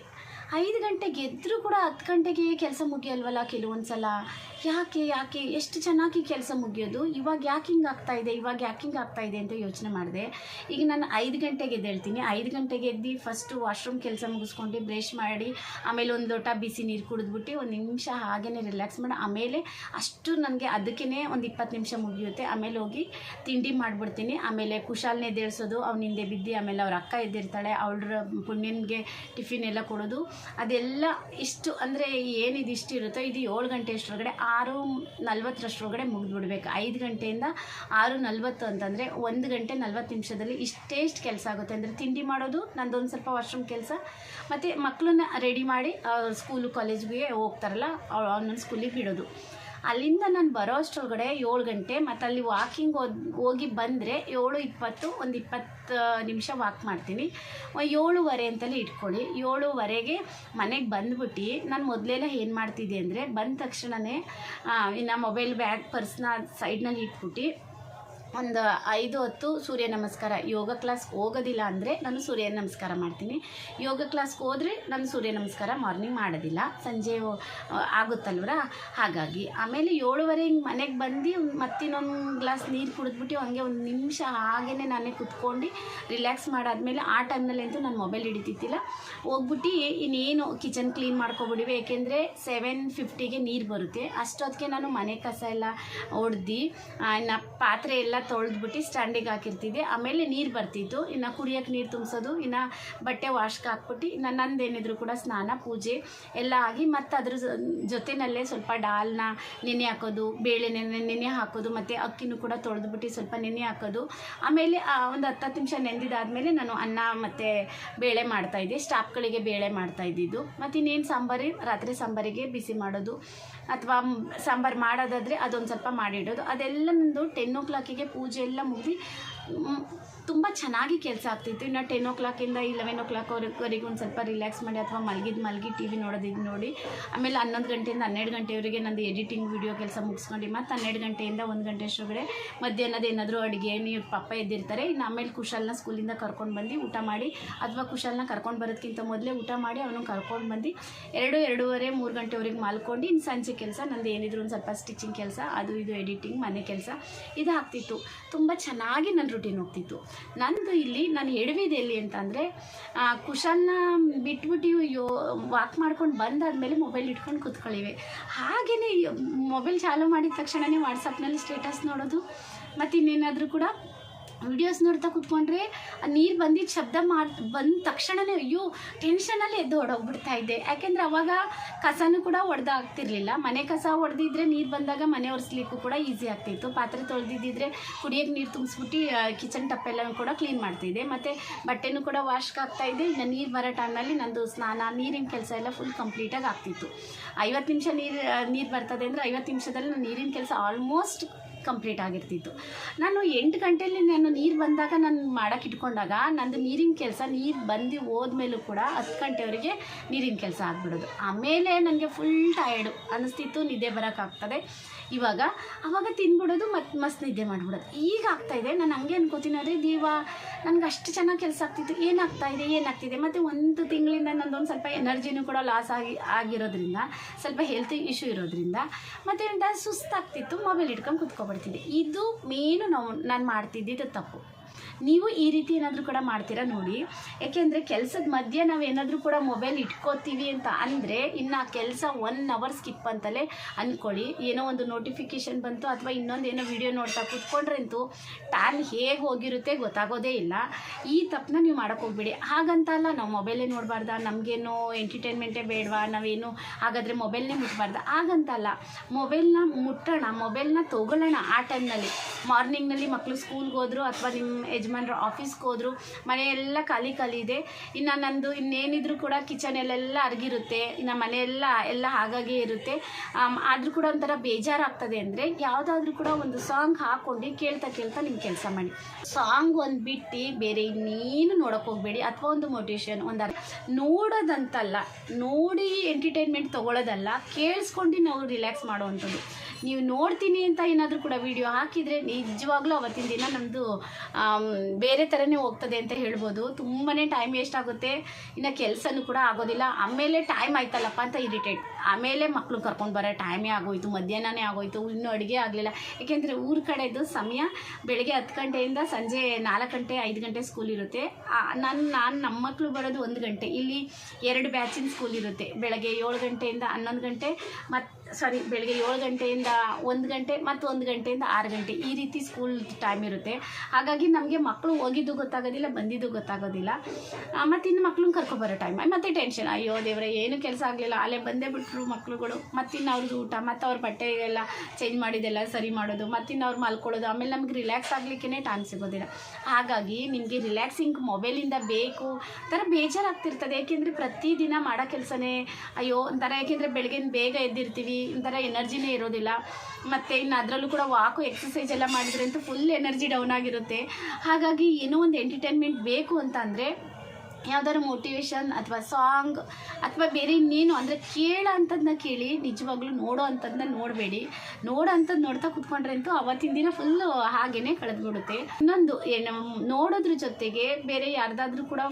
ಐದು ಗಂಟೆಗೆ ಎದ್ದರೂ ಕೂಡ ಹತ್ತು ಗಂಟೆಗೆ ಕೆಲಸ ಮುಗಿಯಲ್ವಲ್ಲ ಕೆಲವೊಂದು ಸಲ ಯಾಕೆ ಯಾಕೆ? ಎಷ್ಟು ಚೆನ್ನಾಗಿ ಕೆಲಸ ಮುಗಿಯೋದು? ಇವಾಗ ಯಾಕೆ ಹಿಂಗೆ ಆಗ್ತಾಯಿದೆ ಇವಾಗ ಯಾಕೆ ಹಿಂಗೆ ಆಗ್ತಾ ಇದೆ ಅಂತ ಯೋಚನೆ ಮಾಡಿದೆ. ಈಗ ನಾನು ಐದು ಗಂಟೆಗೆ ಎದ್ದೇಳ್ತೀನಿ ಐದು ಗಂಟೆಗೆ ಎದ್ದು ಫಸ್ಟು ವಾಶ್ರೂಮ್ ಕೆಲಸ ಮುಗಿಸ್ಕೊಂಡು ಬ್ರಷ್ ಮಾಡಿ, ಆಮೇಲೆ ಒಂದು ಲೋಟ ಬಿಸಿ ನೀರು ಕುಡಿದ್ಬಿಟ್ಟು ಒಂದು ನಿಮಿಷ ಹಾಗೇ ರಿಲ್ಯಾಕ್ಸ್ ಮಾಡಿ. ಆಮೇಲೆ ಅಷ್ಟು ನನಗೆ ಅದಕ್ಕೇ ಒಂದು ಇಪ್ಪತ್ತು ನಿಮಿಷ ಮುಗಿಯುತ್ತೆ. ಆಮೇಲೆ ಹೋಗಿ ತಿಂಡಿ ಮಾಡಿಬಿಡ್ತೀನಿ. ಆಮೇಲೆ ಕುಶಾಲ್ನ ಎದ್ದೇಳಿಸೋದು, ಅವ್ನ ಹಿಂದೆ ಬಿದ್ದು ಆಮೇಲೆ ಅವ್ರ ಅಕ್ಕ ಎದ್ದಿರ್ತಾಳೆ, ಅವಳ ಪುಣ್ಯನಿಗೆ ಟಿಫಿನ್ ಎಲ್ಲ ಕೊಡೋದು. ಅದೆಲ್ಲ ಇಷ್ಟು, ಅಂದರೆ ಏನಿದು ಇಷ್ಟು ಇರುತ್ತೋ, ಇದು ಏಳು ಗಂಟೆ ಅಷ್ಟರೊಳಗಡೆ ಆರು ನಲ್ವತ್ತರಷ್ಟರೊಳಗಡೆ ಮುಗಿದ್ಬಿಡ್ಬೇಕು. ಐದು ಗಂಟೆಯಿಂದ ಆರು ನಲ್ವತ್ತು ಅಂತಂದರೆ ಒಂದು ಗಂಟೆ ನಲ್ವತ್ತು ನಿಮಿಷದಲ್ಲಿ ಇಷ್ಟೇ ಇಷ್ಟು ಕೆಲಸ ಆಗುತ್ತೆ. ಅಂದರೆ ತಿಂಡಿ ಮಾಡೋದು, ನಂದೊಂದು ಸ್ವಲ್ಪ ವಾಶ್ರೂಮ್ ಕೆಲಸ. ಮತ್ತು ಮಕ್ಕಳನ್ನ ರೆಡಿ ಮಾಡಿ ಸ್ಕೂಲು ಕಾಲೇಜ್ಗೆ ಹೋಗ್ತಾರಲ್ಲ ಅವ್ರನ್ನ ಸ್ಕೂಲಿಗೆ ಬಿಡೋದು. ಅಲ್ಲಿಂದ ನಾನು ಬರೋ ಅಷ್ಟರೊಳಗಡೆ ಏಳು ಗಂಟೆ, ಮತ್ತು ಅಲ್ಲಿ ವಾಕಿಂಗ್ ಹೋಗಿ ಬಂದರೆ ಏಳು ಇಪ್ಪತ್ತು, ಒಂದು ಇಪ್ಪತ್ತು ನಿಮಿಷ ವಾಕ್ ಮಾಡ್ತೀನಿ. ಏಳುವರೆ ಅಂತಲೇ ಇಟ್ಕೊಳ್ಳಿ. ಏಳುವರೆಗೆ ಮನೆಗೆ ಬಂದ್ಬಿಟ್ಟು ನಾನು ಮೊದಲೆಲ್ಲ ಏನು ಮಾಡ್ತಿದ್ದೆ ಅಂದರೆ ಬಂದ ತಕ್ಷಣವೇ ಇನ್ನು ಮೊಬೈಲ್ ಬ್ಯಾಗ್ ಪರ್ಸ್ನ ಸೈಡ್ನಲ್ಲಿ ಇಟ್ಬಿಟ್ಟು ಒಂದು ಐದು ಹೊತ್ತು ಸೂರ್ಯ ನಮಸ್ಕಾರ. ಯೋಗ ಕ್ಲಾಸ್ಗೆ ಹೋಗೋದಿಲ್ಲ ಅಂದರೆ ನಾನು ಸೂರ್ಯ ನಮಸ್ಕಾರ ಮಾಡ್ತೀನಿ. ಯೋಗ ಕ್ಲಾಸ್ಗೆ ಹೋದರೆ ನಾನು ಸೂರ್ಯ ನಮಸ್ಕಾರ ಮಾರ್ನಿಂಗ್ ಮಾಡೋದಿಲ್ಲ. ಸಂಜೆ ಆಗುತ್ತಲ್ವರ? ಹಾಗಾಗಿ ಆಮೇಲೆ ಏಳುವರೆ ಹಿಂಗೆ ಮನೆಗೆ ಬಂದು ಮತ್ತಿನ್ನೊಂದು ಗ್ಲಾಸ್ ನೀರು ಕುಡಿದ್ಬಿಟ್ಟು ಹಂಗೆ ಒಂದು ನಿಮಿಷ ಹಾಗೇ ನಾನೇ ಕುತ್ಕೊಂಡು ರಿಲ್ಯಾಕ್ಸ್ ಮಾಡಾದ್ಮೇಲೆ ಆ ಟೈಮ್ನಲ್ಲಿ ಅಂತೂ ನಾನು ಮೊಬೈಲ್ ಹಿಡಿತಿತ್ತಿಲ್ಲ ಹೋಗ್ಬಿಟ್ಟು ಇನ್ನೇನು ಕಿಚನ್ ಕ್ಲೀನ್ ಮಾಡ್ಕೊಬಿಡಿವೆ. ಏಕೆಂದರೆ ಸೆವೆನ್ ಫಿಫ್ಟಿಗೆ ನೀರು ಬರುತ್ತೆ. ಅಷ್ಟೊತ್ತಿಗೆ ನಾನು ಮನೆ ಕಸ ಎಲ್ಲ ಹೊಡ್ದು ಪಾತ್ರೆ ಎಲ್ಲ ತೊಳೆದ್ಬಿಟ್ಟು ಸ್ಟ್ಯಾಂಡಿಗೆ ಹಾಕಿರ್ತಿದ್ದೆ. ಆಮೇಲೆ ನೀರು ಬರ್ತಿತ್ತು. ಇನ್ನು ಕುಡಿಯೋಕೆ ನೀರು ತುಂಬಿಸೋದು, ಇನ್ನು ಬಟ್ಟೆ ವಾಶ್ಗೆ ಹಾಕ್ಬಿಟ್ಟು, ಇನ್ನು ನಂದೇನಿದ್ರು ಕೂಡ ಸ್ನಾನ, ಪೂಜೆ ಎಲ್ಲ ಆಗಿ ಮತ್ತು ಅದ್ರ ಜೊ- ಜೊತೆನಲ್ಲೇ ಸ್ವಲ್ಪ ಡಾಲ್ನ ನೆನೆ ಹಾಕೋದು ಬೇಳೆ ನೆನೆ ನೆನೆ ಹಾಕೋದು, ಮತ್ತು ಅಕ್ಕಿನೂ ಕೂಡ ತೊಳೆದ್ಬಿಟ್ಟು ಸ್ವಲ್ಪ ನೆನೆ ಹಾಕೋದು. ಆಮೇಲೆ ಒಂದು ಹತ್ತು ಹತ್ತು ನಿಮಿಷ ನೆಂದಿದ್ದಾದಮೇಲೆ ನಾನು ಅನ್ನ ಮತ್ತು ಬೇಳೆ ಮಾಡ್ತಾಯಿದ್ದೆ ಸ್ಟಾಪ್ಗಳಿಗೆ ಬೇಳೆ ಮಾಡ್ತಾ ಇದ್ದಿದ್ದು. ಮತ್ತು ಇನ್ನೇನು ಸಾಂಬಾರು? ರಾತ್ರಿ ಸಾಂಬಾರಿಗೆ ಬಿಸಿ ಮಾಡೋದು. ಅಥವಾ ಸಾಂಬಾರು ಮಾಡೋದಾದರೆ ಅದೊಂದು ಸ್ವಲ್ಪ ಮಾಡಿಡೋದು ಅದೆಲ್ಲ ನಂದು ಟೆನ್ ಓ ಕ್ಲಾಕಿಗೆ ಪೂಜೆ ಎಲ್ಲ ಮುಗಿದು ತುಂಬ ಚೆನ್ನಾಗಿ ಕೆಲಸ ಆಗ್ತಿತ್ತು. ಇನ್ನು ಟೆನ್ ಓ ಕ್ಲಾಕಿಂದ ಇಲೆವೆನ್ ಓ ಕ್ಲಾಕ್ ಒಂದು ಸ್ವಲ್ಪ ರಿಲ್ಯಾಕ್ಸ್ ಮಾಡಿ ಅಥವಾ ಮಲಗಿದ್ದು ಮಲಗಿ ಟಿ ವಿ ನೋಡೋದಿದ್ದು ನೋಡಿ. ಆಮೇಲೆ ಹನ್ನೊಂದು ಗಂಟೆಯಿಂದ ಹನ್ನೆರಡು ಗಂಟೆವರೆಗೆ ನಂದು ಎಡಿಟಿಂಗ್ ವೀಡಿಯೋ ಕೆಲಸ ಮುಗಿಸ್ಕೊಂಡು. ಮತ್ತು ಹನ್ನೆರಡು ಗಂಟೆಯಿಂದ ಒಂದು ಗಂಟೆ ಅಷ್ಟರೊಳಗಡೆ ಮಧ್ಯಾಹ್ನದ ಏನಾದರೂ ಅಡುಗೆ, ನೀವು ಪಪ್ಪ ಎದ್ದಿರ್ತಾರೆ. ಇನ್ನು ಆಮೇಲೆ ಕುಶಾಲನ್ನ ಸ್ಕೂಲಿಂದ ಕರ್ಕೊಂಡು ಬಂದು ಊಟ ಮಾಡಿ ಅಥವಾ ಕುಶಾಲನ್ನ ಕರ್ಕೊಂಡು ಬರೋದಕ್ಕಿಂತ ಮೊದಲೇ ಊಟ ಮಾಡಿ ಅವನು ಕರ್ಕೊಂಡು ಬಂದು ಎರಡು ಎರಡೂವರೆ ಮೂರು ಗಂಟೆವರೆಗೆ ಮಾಲ್ಕೊಂಡು ಇನ್ನು ಸಂಜೆ ಕೆಲಸ. ನಂದು ಏನಿದ್ರು ಒಂದು ಸ್ವಲ್ಪ ಸ್ಟಿಚಿಂಗ್ ಕೆಲಸ, ಅದು ಇದು ಎಡಿಟಿಂಗ್ ಮನೆ ಕೆಲಸ. ಇದಾಗ್ತಿತ್ತು ತುಂಬ ಚೆನ್ನಾಗಿ ನನ್ನ ರುಟೀನ್ ಹೋಗ್ತಿತ್ತು. ನಂದು ಇಲ್ಲಿ ನಾನು ಎಡವಿದೆ ಎಲ್ಲಿ ಅಂತಂದರೆ ಕುಶಲ್ನ ಬಿಟ್ಬಿಟ್ಟು ಯೋ ವಾಕ್ ಮಾಡ್ಕೊಂಡು ಬಂದಾದಮೇಲೆ ಮೊಬೈಲ್ ಇಟ್ಕೊಂಡು ಕೂತ್ಕೊಳ್ಳಿವೆ ಹಾಗೆಯೇ ಮೊಬೈಲ್ ಚಾಲೂ ಮಾಡಿದ ತಕ್ಷಣವೇ ವಾಟ್ಸಪ್ನಲ್ಲಿ ಸ್ಟೇಟಸ್ ನೋಡೋದು ಮತ್ತು ಇನ್ನೇನಾದರೂ ಕೂಡ ವಿಡಿಯೋಸ್ ನೋಡ್ತಾ ಕೂತ್ಕೊಂಡ್ರೆ ನೀರು ಬಂದಿದ್ದ ಶಬ್ದ ಮಾಡಿ, ಬಂದ ತಕ್ಷಣವೇ ಅಯ್ಯೋ ಟೆನ್ಷನಲ್ಲಿ ಎದ್ದು ಹೊಡೋಗ್ಬಿಡ್ತಾ ಇದ್ದೆ ಯಾಕೆಂದರೆ ಅವಾಗ ಕಸನೂ ಕೂಡ ಒಡೆದಾಗ್ತಿರ್ಲಿಲ್ಲ. ಮನೆ ಕಸ ಹೊಡೆದಿದ್ರೆ ನೀರು ಬಂದಾಗ ಮನೆ ಒರೆಸ್ಲಿಕ್ಕೂ ಕೂಡ ಈಸಿ ಆಗ್ತಿತ್ತು. ಪಾತ್ರೆ ತೊಳೆದಿದ್ದಿದ್ರೆ ಕುಡಿಯೋಕ್ಕೆ ನೀರು ತುಂಬಿಸ್ಬಿಟ್ಟು ಕಿಚನ್ ಟಪ್ಪೆಲ್ಲನೂ ಕೂಡ ಕ್ಲೀನ್ ಮಾಡ್ತಿದ್ದೆ. ಮತ್ತು ಬಟ್ಟೆನೂ ಕೂಡ ವಾಶ್ಗೆ ಇದೆ. ಇನ್ನು ನೀರು ಬರೋ ಟೈಮಲ್ಲಿ ನಂದು ಸ್ನಾನ, ನೀರಿನ ಕೆಲಸ ಎಲ್ಲ ಫುಲ್ ಕಂಪ್ಲೀಟಾಗಿ ಆಗ್ತಿತ್ತು. ಐವತ್ತು ನಿಮಿಷ ನೀರು ನೀರು ಬರ್ತದೆ ಅಂದರೆ ಐವತ್ತು ನಿಮಿಷದಲ್ಲಿ ನಾನು ನೀರಿನ ಕೆಲಸ ಆಲ್ಮೋಸ್ಟ್ ಕಂಪ್ಲೀಟ್ ಆಗಿರ್ತಿತ್ತು. ನಾನು ಎಂಟು ಗಂಟೆಯಲ್ಲಿ ನಾನು ನೀರು ಬಂದಾಗ ನಾನು ಮಾಡೋಕೆ ಇಟ್ಕೊಂಡಾಗ ನಂದು ನೀರಿನ ಕೆಲಸ ನೀರು ಬಂದು ಹೋದ್ಮೇಲೂ ಕೂಡ ಹತ್ತು ಗಂಟೆವರೆಗೆ ನೀರಿನ ಕೆಲಸ ಆಗಿಬಿಡೋದು. ಆಮೇಲೆ ನನಗೆ ಫುಲ್ ಟಯರ್ಡು ಅನ್ನಿಸ್ತಿತ್ತು ನಿದ್ದೆ ಬರೋಕ್ಕಾಗ್ತದೆ ಇವಾಗ ಅವಾಗ ತಿನ್ಬಿಡೋದು ಮತ್ತು ಮಸ್ತ್ ನಿದ್ದೆ ಮಾಡಿಬಿಡೋದು. ಈಗ ಆಗ್ತಾಯಿದೆ ನಾನು ಹಂಗೆ ಅನ್ಕೋತೀನಿ ಅದೇ ದೀವ ನನಗೆ ಅಷ್ಟು ಚೆನ್ನಾಗಿ ಕೆಲಸ ಆಗ್ತಿತ್ತು, ಏನಾಗ್ತಾ ಇದೆ, ಏನಾಗ್ತಿದೆ? ಮತ್ತು ಒಂದು ತಿಂಗಳಿಂದ ನಂದೊಂದು ಸ್ವಲ್ಪ ಎನರ್ಜಿನೂ ಕೂಡ ಲಾಸ್ ಆಗಿ, ಆಗಿರೋದ್ರಿಂದ, ಸ್ವಲ್ಪ ಹೆಲ್ತ್ ಇಶ್ಯೂ ಇರೋದ್ರಿಂದ, ಮತ್ತು ಸುಸ್ತಾಗ್ತಿತ್ತು ಮೊಬೈಲ್ ಇಟ್ಕೊಂಡು ಕುತ್ಕೊಬಿಡ್ತಿದ್ದೆ ಇದು ಮೇನು ನಾವು ನಾನು ಮಾಡ್ತಿದ್ದಿದ್ದು ತಪ್ಪು. ನೀವು ಈ ರೀತಿ ಏನಾದರೂ ಕೂಡ ಮಾಡ್ತೀರಾ ನೋಡಿ. ಯಾಕೆಂದರೆ ಕೆಲಸದ ಮಧ್ಯೆ ನಾವು ಏನಾದರೂ ಕೂಡ ಮೊಬೈಲ್ ಇಟ್ಕೋತೀವಿ ಅಂತ ಅಂದರೆ ಇನ್ನು ಕೆಲಸ ಒನ್ ಅವರ್ ಸ್ಕಿಪ್ ಅಂತಲೇ ಅಂದ್ಕೊಳ್ಳಿ ಏನೋ ಒಂದು ನೋಟಿಫಿಕೇಷನ್ ಬಂತು ಅಥವಾ ಇನ್ನೊಂದು ಏನೋ ವಿಡಿಯೋ ನೋಡ್ತಾ ಕೂತ್ಕೊಂಡ್ರಂತೂ ಟೈಮ್ ಹೇಗೆ ಹೋಗಿರುತ್ತೆ ಗೊತ್ತಾಗೋದೇ ಇಲ್ಲ. ಈ ತಪ್ಪನ್ನ ನೀವು ಹೋಗ್ಬೇಡಿ. ಹಾಗಂತ ಅಲ್ಲ, ನಾವು ಮೊಬೈಲೇ ನೋಡಬಾರ್ದ, ನಮಗೇನು ಎಂಟರ್ಟೈನ್ಮೆಂಟೇ ಬೇಡವಾ, ನಾವೇನು ಹಾಗಾದರೆ ಮೊಬೈಲ್ನೇ ಮುಟ್ಬಾರ್ದ. ಹಾಗಂತಲ್ಲ ಮೊಬೈಲ್ನ ಮುಟ್ಟೋಣ ಮೊಬೈಲ್ನ ತೊಗೊಳ್ಳೋಣ ಆ ಟೈಮ್ನಲ್ಲಿ ಮಾರ್ನಿಂಗ್ನಲ್ಲಿ ಮಕ್ಕಳು ಸ್ಕೂಲ್ಗೆ ಹೋದ್ರು ಅಥವಾ ನಿಮ್ಮ ಯಜಮಾನ್ರು ಆಫೀಸ್ಗೆ ಹೋದರು ಮನೆಯೆಲ್ಲ ಖಾಲಿ ಖಾಲಿ ಇದೆ. ಇನ್ನು ನಂದು ಇನ್ನೇನಿದ್ರು ಕೂಡ ಕಿಚನಲ್ಲೆಲ್ಲ ಅರ್ಗಿರುತ್ತೆ. ಇನ್ನು ಮನೆಯೆಲ್ಲ ಎಲ್ಲ ಹಾಗಾಗಿ ಇರುತ್ತೆ. ಆದರೂ ಕೂಡ ಒಂಥರ ಬೇಜಾರಾಗ್ತದೆ ಅಂದರೆ ಯಾವುದಾದ್ರೂ ಕೂಡ ಒಂದು ಸಾಂಗ್ ಹಾಕ್ಕೊಂಡು ಕೇಳ್ತಾ ಕೇಳ್ತಾ ನಿಮ್ಮ ಕೆಲಸ ಮಾಡಿ. ಸಾಂಗ್ ಒಂದು ಬಿಟ್ಟು ಬೇರೆ ಇನ್ನೇನು ನೋಡೋಕೆ ಹೋಗಬೇಡಿ. ಅಥವಾ ಒಂದು ಮೋಟಿವೇಶನ್ ಒಂದು ನೋಡೋದಂತಲ್ಲ, ನೋಡಿ ಎಂಟರ್ಟೈನ್ಮೆಂಟ್ ತೊಗೊಳೋದಲ್ಲ, ಕೇಳಿಸ್ಕೊಂಡು ನಾವು ರಿಲ್ಯಾಕ್ಸ್ ಮಾಡುವಂಥದ್ದು ನೀವು ನೋಡ್ತೀನಿ ಅಂತ ಏನಾದರೂ ಕೂಡ ವಿಡಿಯೋ ಹಾಕಿದರೆ ನಿಜವಾಗ್ಲೂ ಅವತ್ತಿನ ದಿನ ನಮ್ಮದು ಬೇರೆ ಥರನೇ ಹೋಗ್ತದೆ ಅಂತ ಹೇಳ್ಬೋದು. ತುಂಬಾ ಟೈಮ್ ವೇಸ್ಟ್ ಆಗುತ್ತೆ. ಇನ್ನು ಕೆಲಸನೂ ಕೂಡ ಆಗೋದಿಲ್ಲ. ಆಮೇಲೆ ಟೈಮ್ ಆಯ್ತಲ್ಲಪ್ಪ ಅಂತ ಇರಿಟೇಟ್ ಆಮೇಲೆ ಮಕ್ಕಳು ಕರ್ಕೊಂಡು ಬರೋ ಟೈಮೇ ಆಗೋಯ್ತು, ಮಧ್ಯಾಹ್ನನೇ ಆಗೋಯ್ತು, ಇನ್ನೂ ಅಡುಗೆ ಆಗಲಿಲ್ಲ. ಏಕೆಂದರೆ ಊರ ಕಡೆದು ಸಮಯ ಬೆಳಗ್ಗೆ ಹತ್ತು ಗಂಟೆಯಿಂದ ಸಂಜೆ ನಾಲ್ಕು ಗಂಟೆ, ಐದು ಗಂಟೆ ಸ್ಕೂಲ್ ಇರುತ್ತೆ. ನಾನು ನಾನು ನಮ್ಮ ಮಕ್ಕಳು ಬರೋದು ಒಂದು ಗಂಟೆ. ಇಲ್ಲಿ ಎರಡು ಬ್ಯಾಚಿನ ಸ್ಕೂಲ್ ಇರುತ್ತೆ. ಬೆಳಗ್ಗೆ ಏಳು ಗಂಟೆಯಿಂದ ಹನ್ನೊಂದು ಗಂಟೆ ಮತ್ತು ಸಾರಿ ಬೆಳಗ್ಗೆ ಏಳು ಗಂಟೆಯಿಂದ ಒಂದು ಗಂಟೆ ಮತ್ತು ಒಂದು ಗಂಟೆಯಿಂದ ಆರು ಗಂಟೆ ಈ ರೀತಿ ಸ್ಕೂಲ್ ಟೈಮ್ ಇರುತ್ತೆ. ಹಾಗಾಗಿ ನಮಗೆ ಮಕ್ಕಳು ಹೋಗಿದ್ದು ಗೊತ್ತಾಗೋದಿಲ್ಲ, ಬಂದಿದ್ದು ಗೊತ್ತಾಗೋದಿಲ್ಲ. ಮತ್ತು ಇನ್ನು ಮಕ್ಳನ್ನ ಕರ್ಕೊಬರೋ ಟೈಮ್ ಮತ್ತೆ ಟೆನ್ಷನ್ ಅಯ್ಯೋ ದೇವ್ರೆ, ಏನು ಕೆಲಸ ಆಗಲಿಲ್ಲ. ಅಲ್ಲೇ ಬಂದೇ ಬಿಟ್ರು ಮಕ್ಳುಗಳು. ಮತ್ತಿನ್ನು ಅವ್ರದ್ದು ಊಟ, ಮತ್ತು ಅವ್ರ ಬಟ್ಟೆ ಎಲ್ಲ ಚೇಂಜ್ ಮಾಡಿದೆಲ್ಲ ಸರಿ ಮಾಡೋದು ಮತ್ತಿನ್ನು ಅವ್ರು ಮಲ್ಕೊಳ್ಳೋದು. ಆಮೇಲೆ ನಮ್ಗೆ ರಿಲ್ಯಾಕ್ಸ್ ಆಗಲಿಕ್ಕೆ ಟೈಮ್ ಸಿಗೋದಿಲ್ಲ. ಹಾಗಾಗಿ ನಿಮಗೆ ರಿಲ್ಯಾಕ್ಸಿಂಗ್ ಮೊಬೈಲಿಂದ ಬೇಕು. ಒಂಥರ ಬೇಜಾರಾಗ್ತಿರ್ತದೆ. ಯಾಕೆಂದರೆ ಪ್ರತಿದಿನ ಮಾಡೋ ಕೆಲಸನೇ, ಅಯ್ಯೋ ಒಂಥರ ಯಾಕೆಂದರೆ ಬೆಳಗ್ಗೆ ಬೇಗ ಎದ್ದಿರ್ತೀವಿ ಒಂಥರ ಎನರ್ಜಿನೇ ಇರೋದಿಲ್ಲ. ಮತ್ತು ಇನ್ನು ಅದರಲ್ಲೂ ಕೂಡ ವಾಕು ಎಕ್ಸಸೈಸ್ ಎಲ್ಲ ಮಾಡಿದ್ರೆ ಅಂತೂ ಫುಲ್ ಎನರ್ಜಿ ಡೌನ್ ಆಗಿರುತ್ತೆ. ಹಾಗಾಗಿ ಏನೋ ಒಂದು ಎಂಟರ್ಟೈನ್ಮೆಂಟ್ ಬೇಕು ಅಂತ ಅಂದರೆ ಯಾವ್ದಾದ್ರು ಮೋಟಿವೇಶನ್ ಅಥವಾ ಸಾಂಗ್ ಅಥವಾ ಬೇರೆ ಇನ್ನೇನು, ಅಂದರೆ ಕೇಳೋ ಅಂಥದ್ದನ್ನ ಕೇಳಿ, ನಿಜವಾಗ್ಲೂ ನೋಡೋ ಅಂಥದ್ದನ್ನ ನೋಡಬೇಡಿ. ನೋಡೋ ಅಂಥದ್ದು ನೋಡ್ತಾ ಕುತ್ಕೊಂಡ್ರೆ ಅಂತೂ ಅವತ್ತಿನ ದಿನ ಫುಲ್ಲು ಹಾಗೇ ಕಳೆದ್ಬಿಡುತ್ತೆ. ಇನ್ನೊಂದು ನೋಡೋದ್ರ ಜೊತೆಗೆ ಬೇರೆ ಯಾರ್ದಾದ್ರೂ ಕೂಡ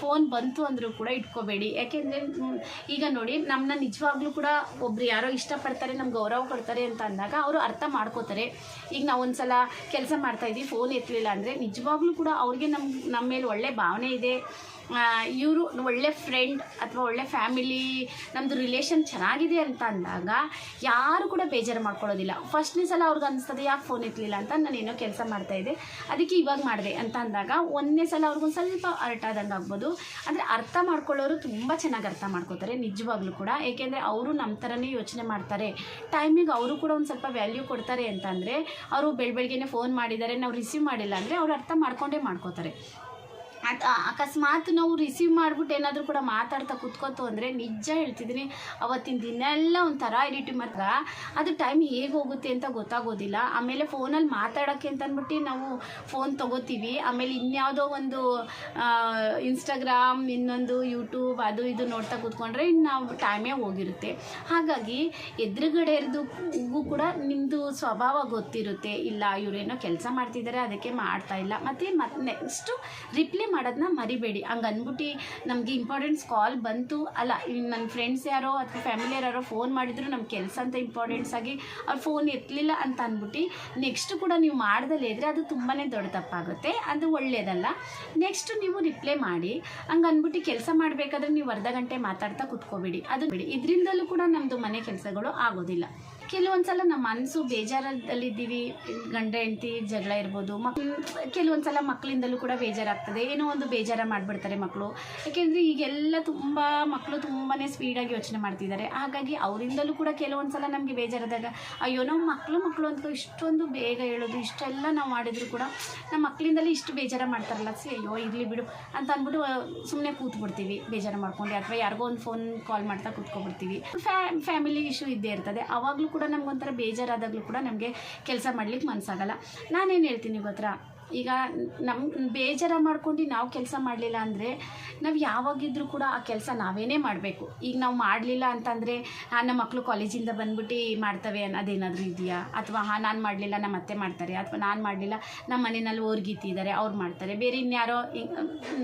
ಫೋನ್ ಬಂತು ಅಂದರೂ ಕೂಡ ಇಟ್ಕೋಬೇಡಿ. ಯಾಕೆಂದರೆ ಈಗ ನೋಡಿ ನಮ್ಮನ್ನ ನಿಜವಾಗ್ಲೂ ಕೂಡ ಒಬ್ರು ಯಾರೋ ಇಷ್ಟಪಡ್ತಾರೆ, ನಮ್ಗೆ ಗೌರವ ಕೊಡ್ತಾರೆ ಅಂತ ಅಂದಾಗ ಅವರು ಅರ್ಥ ಮಾಡ್ಕೋತಾರೆ. ಈಗ ನಾವು ಒಂದು ಸಲ ಕೆಲಸ ಮಾಡ್ತಾ ಇದ್ದೀವಿ ಫೋನ್ ಎತ್ತಲಿಲ್ಲ ಅಂದರೆ ನಿಜವಾಗ್ಲೂ ಕೂಡ ಅವ್ರಿಗೆ ನಮ್ಮ ನಮ್ಮ ಮೇಲೆ ಒಳ್ಳೆ ಭಾವನೆ ಇದೆ. ಇವರು ಒಳ್ಳೆ ಫ್ರೆಂಡ್ ಅಥವಾ ಒಳ್ಳೆ ಫ್ಯಾಮಿಲಿ ನಮ್ಮದು ರಿಲೇಷನ್ ಚೆನ್ನಾಗಿದೆ ಅಂತ ಅಂದಾಗ ಯಾರು ಕೂಡ ಬೇಜಾರು ಮಾಡ್ಕೊಳ್ಳೋದಿಲ್ಲ. ಫಸ್ಟ್ನೇ ಸಲ ಅವ್ರಿಗೆ ಅನಿಸ್ತದೆ, ಯಾಕೆ ಫೋನ್ ಎತ್ತಲಿಲ್ಲ ಅಂತ ನಾನು ಏನೋ ಕೆಲಸ ಮಾಡ್ತಾಯಿದ್ದೆ ಅದಕ್ಕೆ ಇವಾಗ ಮಾಡಿದೆ ಅಂತ ಅಂದಾಗ ಒಂದನೇ ಸಲ ಅವ್ರಿಗೊಂದು ಸ್ವಲ್ಪ ಅರ್ಟ್ ಆದಂಗೆ ಆಗ್ಬೋದು. ಅಂದರೆ ಅರ್ಥ ಮಾಡ್ಕೊಳ್ಳೋರು ತುಂಬ ಚೆನ್ನಾಗಿ ಅರ್ಥ ಮಾಡ್ಕೋತಾರೆ, ನಿಜವಾಗ್ಲೂ ಕೂಡ. ಏಕೆಂದರೆ ಅವರು ನಮ್ಮ ಥರನೇ ಯೋಚನೆ ಮಾಡ್ತಾರೆ. ಟೈಮಿಗೆ ಅವರು ಕೂಡ ಒಂದು ಸ್ವಲ್ಪ ವ್ಯಾಲ್ಯೂ ಕೊಡ್ತಾರೆ ಅಂತಂದರೆ ಅವರು ಬೆಳ ಫೋನ್ ಮಾಡಿದ್ದಾರೆ, ನಾವು ರಿಸೀವ್ ಮಾಡಿಲ್ಲ ಅಂದರೆ ಅವ್ರು ಅರ್ಥ ಮಾಡ್ಕೊಂಡೇ ಮಾಡ್ಕೋತಾರೆ. ಅದ್- ಅಕಸ್ಮಾತ್ ನಾವು ರಿಸೀವ್ ಮಾಡಿಬಿಟ್ಟು ಏನಾದರೂ ಕೂಡ ಮಾತಾಡ್ತಾ ಕೂತ್ಕೋತು ಅಂದರೆ ನಿಜ ಹೇಳ್ತಿದ್ದೀನಿ. ಅವತ್ತಿನ ದಿನ ಎಲ್ಲ ಒಂಥರ ಇರಿಟಿ ಮಾತ್ರ ಅದು ಟೈಮ್ ಹೇಗೆ ಹೋಗುತ್ತೆ ಅಂತ ಗೊತ್ತಾಗೋದಿಲ್ಲ. ಆಮೇಲೆ ಫೋನಲ್ಲಿ ಮಾತಾಡೋಕ್ಕೆ ಅಂತ ಅಂದ್ಬಿಟ್ಟು ನಾವು ಫೋನ್ ತೊಗೋತೀವಿ. ಆಮೇಲೆ ಇನ್ಯಾವುದೋ ಒಂದು ಇನ್ಸ್ಟಾಗ್ರಾಮ್ ಇನ್ನೊಂದು ಯೂಟ್ಯೂಬ್ ಅದು ಇದು ನೋಡ್ತಾ ಕೂತ್ಕೊಂಡ್ರೆ ಇನ್ನು ನಾವು ಟೈಮೇ ಹೋಗಿರುತ್ತೆ. ಹಾಗಾಗಿ ಎದುರುಗಡೆಯರ್ದು ಕೂಡ ನಿಮ್ಮದು ಸ್ವಭಾವ ಗೊತ್ತಿರುತ್ತೆ. ಇಲ್ಲ, ಇವರೇನೋ ಕೆಲಸ ಮಾಡ್ತಿದ್ದಾರೆ ಅದಕ್ಕೆ ಮಾಡ್ತಾ ಇಲ್ಲ. ಮತ್ತು ಮತ್ತೆ ನೆಕ್ಸ್ಟು ರಿಪ್ಲೈ ಮಾಡೋದನ್ನ ಮರಿಬೇಡಿ. ಹಂಗೆ ಅಂದ್ಬಿಟ್ಟು ನಮಗೆ ಇಂಪಾರ್ಟೆನ್ಸ್ ಕಾಲ್ ಬಂತು. ಅಲ್ಲ ನನ್ನ ಫ್ರೆಂಡ್ಸ್ ಯಾರೋ ಅಥವಾ ಫ್ಯಾಮಿಲಿ ಯಾರೋ ಫೋನ್ ಮಾಡಿದ್ರು ನಮ್ಮ ಕೆಲಸ ಅಂತ ಇಂಪಾರ್ಟೆನ್ಸ್ ಆಗಿ ಅವ್ರು ಫೋನ್ ಎತ್ತಲಿಲ್ಲ ಅಂತ ಅಂದ್ಬಿಟ್ಟು ನೆಕ್ಸ್ಟ್ ಕೂಡ ನೀವು ಮಾಡ್ದಲ್ಲೇ ಇದ್ದರೆ ಅದು ತುಂಬಾ ದೊಡ್ಡ ತಪ್ಪಾಗುತ್ತೆ. ಅದು ಒಳ್ಳೆಯದಲ್ಲ ನೆಕ್ಸ್ಟ್ ನೀವು ರಿಪ್ಲೈ ಮಾಡಿ. ಹಂಗೆ ಅಂದ್ಬಿಟ್ಟು ಕೆಲಸ ಮಾಡಬೇಕಾದ್ರೆ ನೀವು ಅರ್ಧ ಗಂಟೆ ಮಾತಾಡ್ತಾ ಕುತ್ಕೋಬೇಡಿ. ಅದು ಬಿಡಿ. ಇದರಿಂದಲೂ ಕೂಡ ನಮ್ಮದು ಮನೆ ಕೆಲಸಗಳು ಆಗೋದಿಲ್ಲ. ಕೆಲವೊಂದ್ಸಲ ನಮ್ಮ ಮನಸ್ಸು ಬೇಜಾರದಲ್ಲಿದ್ದೀವಿ ಗಂಡ, ಹೆಂಡತಿ, ಜಗಳ ಇರ್ಬೋದು. ಮಕ್, ಕೆಲವೊಂದ್ಸಲ ಮಕ್ಕಳಿಂದಲೂ ಕೂಡ ಬೇಜಾರಾಗ್ತದೆ. ಏನೋ ಒಂದು ಬೇಜಾರ ಮಾಡಿಬಿಡ್ತಾರೆ ಮಕ್ಕಳು ಯಾಕೆಂದರೆ ಈಗೆಲ್ಲ ತುಂಬ ಮಕ್ಕಳು ತುಂಬಾ ಸ್ಪೀಡಾಗಿ ಯೋಚನೆ ಮಾಡ್ತಿದ್ದಾರೆ. ಹಾಗಾಗಿ ಅವರಿಂದಲೂ ಕೂಡ ಕೆಲವೊಂದ್ಸಲ ನಮಗೆ ಬೇಜಾರಾದಾಗ, ಅಯ್ಯೋ, ನಾವು ಮಕ್ಕಳು ಮಕ್ಕಳು ಅಂತ ಇಷ್ಟೊಂದು ಬೇಗ ಹೇಳೋದು, ಇಷ್ಟೆಲ್ಲ ನಾವು ಮಾಡಿದ್ರು ಕೂಡ ನಮ್ಮ ಮಕ್ಕಳಿಂದಲೇ ಇಷ್ಟು ಬೇಜಾರ ಮಾಡ್ತಾರಲ್ಲ. ಸಿ, ಅಯ್ಯೋ, ಇರಲಿ ಬಿಡು. ಅಂತ ಅಂದ್ಬಿಟ್ಟು ಸುಮ್ಮನೆ ಕೂತ್ಬಿಡ್ತೀವಿ. ಬೇಜಾರು ಮಾಡ್ಕೊಂಡು, ಅಥವಾ ಯಾರಿಗೋ ಒಂದು ಫೋನ್ ಕಾಲ್ ಮಾಡ್ತಾ ಕೂತ್ಕೊಬಿಡ್ತೀವಿ. ಫ್ಯಾ ಫ್ಯಾಮಿಲಿ ಇಶ್ಯೂ ಇದ್ದೇ ಇರ್ತದೆ. ಅವಾಗಲೂ ಕೂಡ ನಮಗೊಂಥರ ಬೇಜಾರಾದಾಗಲೂ ಕೂಡ ನಮಗೆ ಕೆಲಸ ಮಾಡ್ಲಿಕ್ಕೆ ಮನಸ್ಸಾಗಲ್ಲ ನಾನೇನು ಹೇಳ್ತೀನಿ ಗೊತ್ತಾ? ಈಗ ನಮ್ಮ ಬೇಜಾರ ಮಾಡ್ಕೊಂಡು ನಾವು ಕೆಲಸ ಮಾಡಲಿಲ್ಲ ಅಂದರೆ ನಾವು ಯಾವಾಗಿದ್ರೂ ಕೂಡ ಆ ಕೆಲಸ ನಾವೇನೇ ಮಾಡಬೇಕು. ಈಗ ನಾವು ಮಾಡಲಿಲ್ಲ ಅಂತಂದರೆ ನಮ್ಮ ಮಕ್ಕಳು ಕಾಲೇಜಿಂದ ಬಂದ್ಬಿಟ್ಟು ಮಾಡ್ತವೆ ಅನ್ನೋದೇನಾದರೂ ಇದೆಯಾ? ಅಥವಾ, ಹಾಂ, ನಾನು ಮಾಡಲಿಲ್ಲ ನಮ್ಮ ಅತ್ತೆ ಮಾಡ್ತಾರೆ. ಅಥವಾ, ನಾನು ಮಾಡಲಿಲ್ಲ ನಮ್ಮ ಮನೆಯಲ್ಲಿ ಓರ್ಗೀತಿದ್ದಾರೆ ಅವ್ರು ಮಾಡ್ತಾರೆ. ಬೇರೆ ಇನ್ಯಾರೋ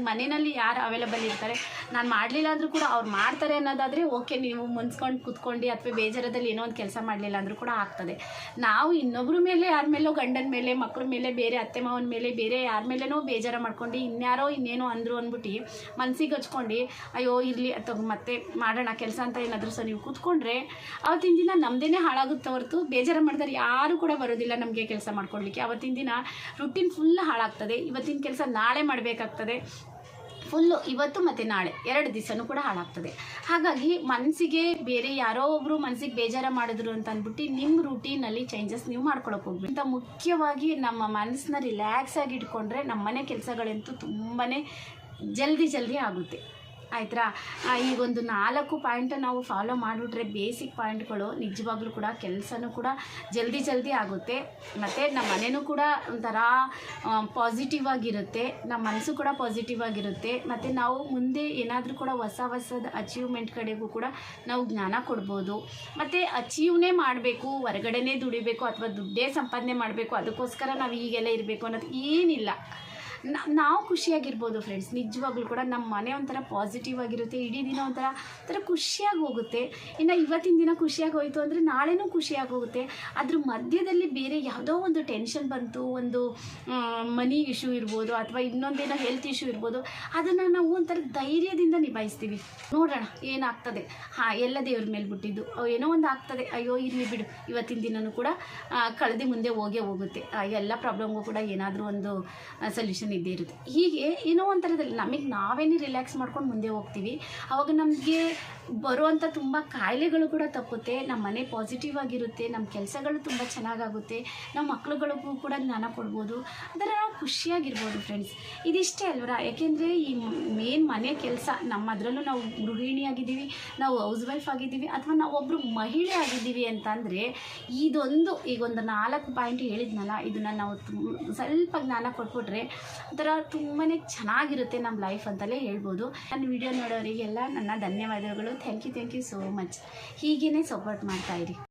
ಮನೆಯಲ್ಲಿ ಯಾರು ಅವೈಲೇಬಲ್ ಇರ್ತಾರೆ, ನಾನು ಮಾಡಲಿಲ್ಲ ಅಂದರೂ ಕೂಡ ಅವ್ರು ಮಾಡ್ತಾರೆ ಅನ್ನೋದಾದರೆ ಓಕೆ, ನೀವು ಮುನ್ಸ್ಕೊಂಡು ಕೂತ್ಕೊಂಡು ಅಥವಾ ಬೇಜಾರದಲ್ಲಿ ಏನೋ ಒಂದು ಕೆಲಸ ಮಾಡಲಿಲ್ಲ ಅಂದರೂ ಕೂಡ ಆಗ್ತದೆ. ನಾವು ಇನ್ನೊಬ್ಬರ ಮೇಲೆ, ಯಾರ ಮೇಲೋ ಗಂಡನ ಮೇಲೆ ಮಕ್ಕಳ ಮೇಲೆ, ಬೇರೆ ಅತ್ತೆ ಮಾವನ ಮೇಲೆ ಬೇರೆ ಯಾರ ಮೇಲೇನೋ ಬೇಜಾರು ಮಾಡ್ಕೊಂಡು ಇನ್ಯಾರೋ ಇನ್ನೇನೋ ಅಂದರು ಅಂದ್ಬಿಟ್ಟು ಮನ್ಸಿಗೆ ಹಚ್ಕೊಂಡು, ಅಯ್ಯೋ, ಇರಲಿ ಅಥವಾ ಮತ್ತೆ ಮಾಡೋಣ, ಕೆಲಸ ಅಂತ ಏನಾದರೂ ಸಹ ನೀವು ಕೂತ್ಕೊಂಡ್ರೆ ಅವತ್ತಿನ ದಿನ ನಮ್ಮದೇ ಹಾಳಾಗುತ್ತೆ ಹೊರತು ಬೇಜಾರು ಮಾಡಿದ್ರೆ ಯಾರು ಕೂಡ ಬರೋದಿಲ್ಲ ನಮಗೆ ಕೆಲಸ ಮಾಡ್ಕೊಡ್ಲಿಕ್ಕೆ. ಅವತ್ತಿನ ದಿನ ರುಟೀನ್ ಫುಲ್ ಹಾಳಾಗ್ತದೆ. ಇವತ್ತಿನ ಕೆಲಸ ನಾಳೆ ಮಾಡಬೇಕಾಗ್ತದೆ. ಫುಲ್ಲು ಇವತ್ತು ಮತ್ತು ನಾಳೆ, ಎರಡು ದಿವಸನೂ ಕೂಡ ಹಾಳಾಗ್ತದೆ. ಹಾಗಾಗಿ ಮನಸ್ಸಿಗೆ ಬೇರೆ ಯಾರೋ ಒಬ್ಬರು ಮನಸ್ಸಿಗೆ ಬೇಜಾರು ಮಾಡಿದ್ರು ಅಂತ ಅಂದ್ಬಿಟ್ಟು ನಿಮ್ಮ ರೂಟೀನಲ್ಲಿ ಚೇಂಜಸ್ ನೀವು ಮಾಡ್ಕೊಳಕ್ಕೆ ಹೋಗ್ಬೇಕು ಅಂತ ಮುಖ್ಯವಾಗಿ ನಮ್ಮ ಮನಸ್ಸನ್ನ ರಿಲ್ಯಾಕ್ಸ್ ಆಗಿ ಇಟ್ಕೊಂಡ್ರೆ ನಮ್ಮ ಮನೆ ಕೆಲಸಗಳಂತೂ ತುಂಬಾ ಜಲ್ದಿ ಜಲ್ದಿ ಆಗುತ್ತೆ. ಆಯ್ತಾ ಈ ಒಂದು ನಾಲ್ಕು ಪಾಯಿಂಟ್ ನಾವು ಫಾಲೋ ಮಾಡಿಬಿಟ್ರೆ ಬೇಸಿಕ್ ಪಾಯಿಂಟ್ಗಳು ನಿಜವಾಗ್ಲೂ ಕೂಡ ಕೆಲಸನೂ ಕೂಡ ಜಲ್ದಿ ಜಲ್ದಿ ಆಗುತ್ತೆ. ಮತ್ತು ನಮ್ಮ ಮನೆಯೂ ಕೂಡ ಒಂಥರ ಪಾಸಿಟಿವ್ ಆಗಿರುತ್ತೆ. ನಮ್ಮ ಮನಸ್ಸು ಕೂಡ ಪಾಸಿಟಿವ್ ಆಗಿರುತ್ತೆ. ಮತ್ತು ನಾವು ಮುಂದೆ ಏನಾದರೂ ಕೂಡ ಹೊಸ ಹೊಸದ ಅಚೀವ್ಮೆಂಟ್ ಕಡೆಗೂ ಕೂಡ ನಾವು ಜ್ಞಾನ ಕೊಡ್ಬೋದು. ಮತ್ತು ಅಚೀವ್ನೇ ಮಾಡಬೇಕು, ಹೊರಗಡೆನೇ ದುಡಿಬೇಕು ಅಥವಾ ದುಡ್ಡೇ ಸಂಪಾದನೆ ಮಾಡಬೇಕು, ಅದಕ್ಕೋಸ್ಕರ ನಾವು ಈಗೆಲ್ಲ ಇರಬೇಕು ಅನ್ನೋದು ಏನಿಲ್ಲ. ನಾವು ಖುಷಿಯಾಗಿರ್ಬೋದು ಫ್ರೆಂಡ್ಸ್ ನಿಜವಾಗ್ಲೂ ಕೂಡ ನಮ್ಮ ಮನೆ ಒಂಥರ ಪಾಸಿಟಿವ್ ಆಗಿರುತ್ತೆ, ಇಡೀ ದಿನ ಒಂಥರ ಒಂಥರ ಖುಷಿಯಾಗಿ ಹೋಗುತ್ತೆ. ಇನ್ನು ಇವತ್ತಿನ ದಿನ ಖುಷಿಯಾಗಿ ಹೋಯಿತು ಅಂದರೆ ನಾಳೆನೂ ಖುಷಿಯಾಗಿ ಹೋಗುತ್ತೆ. ಅದ್ರ ಮಧ್ಯದಲ್ಲಿ ಬೇರೆ ಯಾವುದೋ ಒಂದು ಟೆನ್ಷನ್ ಬಂತು, ಒಂದು ಮನಿ ಇಶ್ಯೂ ಇರ್ಬೋದು ಅಥವಾ ಇನ್ನೊಂದೇನೋ ಹೆಲ್ತ್ ಇಶ್ಯೂ ಇರ್ಬೋದು, ಅದನ್ನು ನಾವು ಒಂಥರ ಧೈರ್ಯದಿಂದ ನಿಭಾಯಿಸ್ತೀವಿ. ನೋಡೋಣ, ಏನಾಗ್ತದೆ? ಹಾಂ, ಎಲ್ಲ ದೇವ್ರ ಮೇಲೆ ಬಿಟ್ಟಿದ್ದು. ಏನೋ ಒಂದು ಆಗ್ತದೆ. ಅಯ್ಯೋ, ಇರಲಿ ಬಿಡು. ಇವತ್ತಿನ ದಿನವೂ ಕೂಡ ಕಳೆದು ಮುಂದೆ ಹೋಗೇ ಹೋಗುತ್ತೆ. ಎಲ್ಲ ಪ್ರಾಬ್ಲಮ್ಗೂ ಕೂಡ ಏನಾದರೂ ಒಂದು ಸೊಲ್ಯೂಷನ್ ಇದ್ದೇ ಇರುತ್ತೆ. ಹೀಗೆ ಏನೋ ಒಂಥರದಲ್ಲಿ ನಮಗೆ ನಾವೇನೇ ರಿಲ್ಯಾಕ್ಸ್ ಮಾಡ್ಕೊಂಡು ಮುಂದೆ ಹೋಗ್ತೀವಿ. ಅವಾಗ ನಮಗೆ ಬರುವಂಥ ತುಂಬ ಕಾಯಿಲೆಗಳು ಕೂಡ ತಪ್ಪುತ್ತೆ. ನಮ್ಮ ಮನೆ ಪಾಸಿಟಿವ್ ಆಗಿರುತ್ತೆ. ನಮ್ಮ ಕೆಲಸಗಳು ತುಂಬ ಚೆನ್ನಾಗಾಗುತ್ತೆ. ನಮ್ಮ ಮಕ್ಳುಗಳಿಗೂ ಕೂಡ ಜ್ಞಾನ ಕೊಡ್ಬೋದು. ಅದರ ನಾವು ಖುಷಿಯಾಗಿರ್ಬೋದು ಫ್ರೆಂಡ್ಸ್ ಇದಿಷ್ಟೇ ಅಲ್ವರ? ಯಾಕೆಂದರೆ ಈ ಮೇನ್ ಮನೆ ಕೆಲಸ ನಮ್ಮ ಅದರಲ್ಲೂ ನಾವು ಗೃಹಿಣಿಯಾಗಿದ್ದೀವಿ ನಾವು ಹೌಸ್ ವೈಫ್ ಆಗಿದ್ದೀವಿ, ಅಥವಾ ನಾವು ಒಬ್ಬರು ಮಹಿಳೆ ಆಗಿದ್ದೀವಿ ಅಂತಂದರೆ ಇದೊಂದು ಈಗ ಒಂದು ನಾಲ್ಕು ಪಾಯಿಂಟ್ ಹೇಳಿದ್ನಲ್ಲ, ಇದನ್ನು ನಾವು ಸ್ವಲ್ಪ ಜ್ಞಾನ ಕೊಟ್ಬಿಟ್ರೆ ಒಂಥರ ತುಂಬಾ ಚೆನ್ನಾಗಿರುತ್ತೆ ನಮ್ಮ ಲೈಫ್ ಅಂತಲೇ ಹೇಳ್ಬೋದು. ನನ್ನ ವಿಡಿಯೋ ನೋಡೋರಿಗೆಲ್ಲ ನನ್ನ ಧನ್ಯವಾದಗಳು. Thank you thank you so much ಹೀಗೇ ಸಪೋರ್ಟ್ ಮಾಡ್ತಾಯಿರಿ